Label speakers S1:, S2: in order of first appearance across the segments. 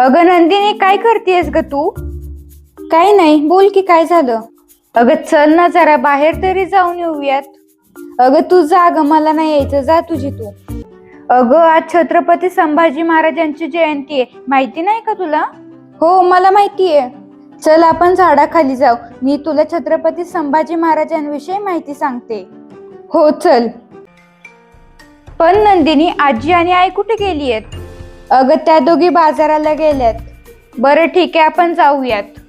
S1: अगं नंदिनी काय करतेस ग तू? काय नाही बोल की काय झालं? अगं चल ना जरा बाहेर तरी जाऊन येऊयात. अगं तू जा ग मला नाही यायचं जा तुझी तू. अगं आज छत्रपती संभाजी महाराजांची जयंती आहे. माहिती नाही का तुला? हो मला माहिती आहे. चल आपण झाडाखाली जाऊ. मी तुला छत्रपती संभाजी महाराजांविषयी माहिती सांगते. हो चल. पण नंदिनी आजी आणि आई कुठे गेली आहेत? अगं त्या दोघी बाजाराला गेल्यात. बरं ठीक आहे आपण जाऊयात.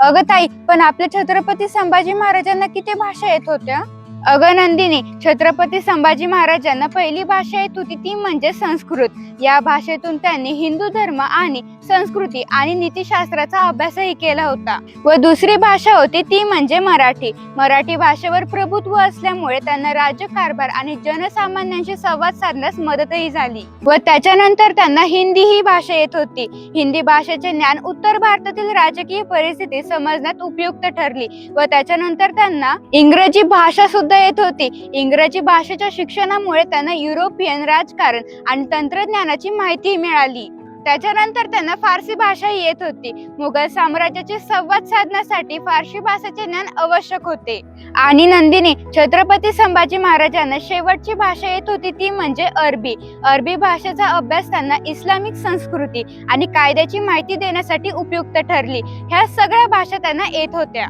S1: अगं ताई पण आपल्या छत्रपती संभाजी महाराजांना किती भाषा येत होत्या? अगं नंदिनी छत्रपती संभाजी महाराजांना पहिली भाषा येत होती ती म्हणजे संस्कृत. या भाषेतून त्यांनी हिंदू धर्म आणि संस्कृती आणि नीतिशास्त्राचा अभ्यासही केला होता. व दुसरी भाषा होती ती म्हणजे मराठी. मराठी भाषेवर प्रभुत्व असल्यामुळे त्यांना राज्यकारभार आणि जनसामान्यांशी संवाद साधण्यास मदतही झाली. व त्याच्यानंतर त्यांना हिंदी ही भाषा येत होती. हिंदी भाषेचे ज्ञान उत्तर भारतातील राजकीय परिस्थिती समजण्यात उपयुक्त ठरली. व त्याच्यानंतर त्यांना इंग्रजी भाषा सुद्धा येत होती. इंग्रजी भाषेच्या शिक्षणामुळे त्यांना युरोपियन राजकारण आणि तंत्रज्ञानाची माहिती मिळाली. त्याच्यानंतर त्यांना फारसी भाषा येत होती. मुघल साम्राज्याचे संवाद साधण्यासाठी फारसी भाषेचे ज्ञान आवश्यक होते. आणि नंदिनी छत्रपती संभाजी महाराजांना शेवटची भाषा येत होती ती म्हणजे अरबी. अरबी भाषेचा अभ्यास त्यांना इस्लामिक संस्कृती आणि कायद्याची माहिती देण्यासाठी उपयुक्त ठरली. ह्या सगळ्या भाषा त्यांना येत होत्या.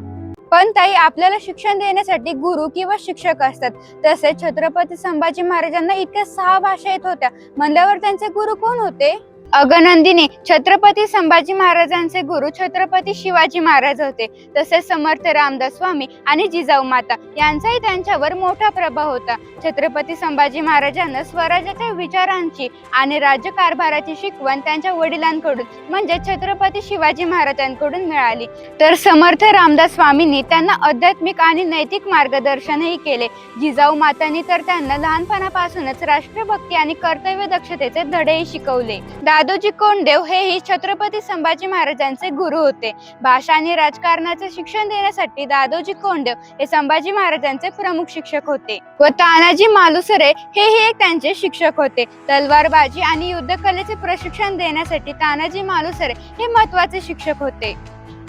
S1: पण ताई आपल्याला शिक्षण देण्यासाठी गुरु किंवा शिक्षक असतात. तसेच छत्रपती संभाजी महाराजांना इतक्या सहा भाषा येत होत्या. म्हणल्यावर त्यांचे गुरु कोण होते? अगनंदिनी छत्रपती संभाजी महाराजांचे गुरु छत्रपती शिवाजी महाराज होते. तसेच समर्थ रामदास स्वामी आणि जिजाऊ माता यांचाही त्यांच्यावर मोठा प्रभाव होता. छत्रपती संभाजी महाराजांना स्वराज्याच्या विचारांची आणि राज्यकारभाराची शिकवण त्यांच्या वडिलांकडून म्हणजे छत्रपती शिवाजी महाराजांकडून मिळाली. तर समर्थ रामदास स्वामींनी त्यांना आध्यात्मिक आणि नैतिक मार्गदर्शनही केले. जिजाऊ मातांनी तर त्यांना लहानपणापासूनच राष्ट्रभक्ती आणि कर्तव्य दक्षतेचे धडेही शिकवले. दादोजी कोंडदेव हेही छत्रपती संभाजी महाराजांचे गुरु होते. भाषा आणि राजकारणाचे शिक्षण देण्यासाठी दादोजी कोंडदेव हे संभाजी महाराजांचे प्रमुख शिक्षक होते व तानाजी मालुसरे हेही एक त्यांचे शिक्षक होते. तलवारबाजी आणि युद्धकलेचे प्रशिक्षण देण्यासाठी तानाजी मालुसरे हे महत्त्वाचे शिक्षक होते.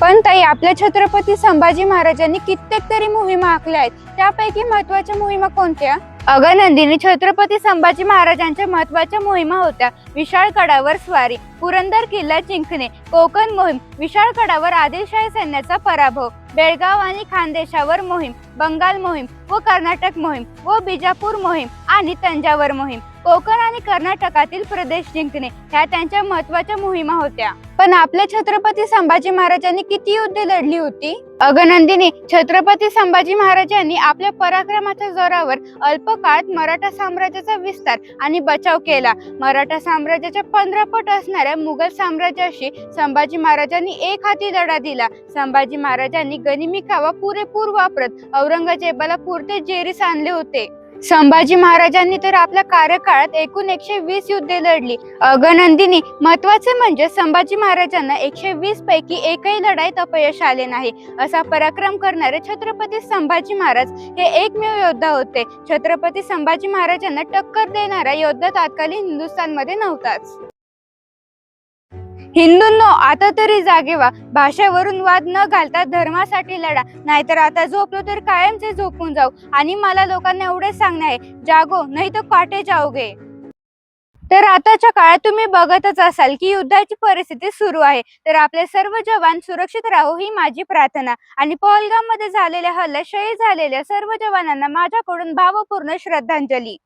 S1: पण ताई आपल्या छत्रपती संभाजी महाराजांनी कित्येक तरी मोहिमा आखल्या आहेत. त्यापैकी महत्त्वाच्या मोहिमा कोणत्या? अगनंदिनी छत्रपती संभाजी महाराजांच्या महत्त्वाच्या मोहिमा होत्या. विशाळ कडावर स्वारी पुरंदर किल्ला जिंकणे कोकण मोहीम विशाळ कडावर आदिलशाही सैन्याचा पराभव. बेळगाव आणि खानदेशावर मोहीम बंगाल मोहीम व कर्नाटक मोहीम व बिजापूर मोहीम आणि तंजावर मोहीम. कोकण आणि कर्नाटकातील प्रदेश जिंकणे ह्या त्यांच्या महत्त्वाच्या मोहिमा होत्या. पण आपल्या छत्रपती संभाजी महाराजांनी किती युद्ध लढली होती? अगनंदिनी छत्रपती संभाजी महाराजांनी आपल्या पराक्रमाच्या जोरावर अल्प काळात मराठा साम्राज्याचा विस्तार आणि बचाव केला. मराठा साम्राज्याच्या पंधरा पट असणाऱ्या मुघल साम्राज्याशी संभाजी महाराजांनी एक हाती लढा दिला. संभाजी महाराजांनी गनिमी कावा पुरेपूर वापरत. औरंगजेबाला पुरते जेरीस आणले होते. संभाजी महाराजांनी तर आपल्या कार्यकाळात एकूण एकशे वीस युद्धे लढली. अगनंदिनी महत्त्वाचे म्हणजे संभाजी महाराजांना एकशे वीस पैकी एकही लढाईत अपयश आले नाही. असा पराक्रम करणारे छत्रपती संभाजी महाराज हे एकमेव योद्धा होते. छत्रपती संभाजी महाराजांना टक्कर देणारा योद्धा तात्कालीन हिंदुस्थानमध्ये नव्हताच. हिंदूंनो आता तरी जागे व्हा भाषेवरून वाद न घालता धर्मासाठी लढा. नाहीतर आता झोपलो तर कायमचे झोपून जाऊ. आणि मला लोकांना एवढेच सांगणे आहे जागो नाही तर काटे जाओगे तर आताच्या काळात तुम्ही बघतच असाल की युद्धाची परिस्थिती सुरू आहे. तर आपले सर्व जवान सुरक्षित राहो ही माझी प्रार्थना. आणि पहलगाममध्ये झालेल्या हल्ल्यात शहीद झालेल्या सर्व जवानांना माझ्याकडून भावपूर्ण श्रद्धांजली.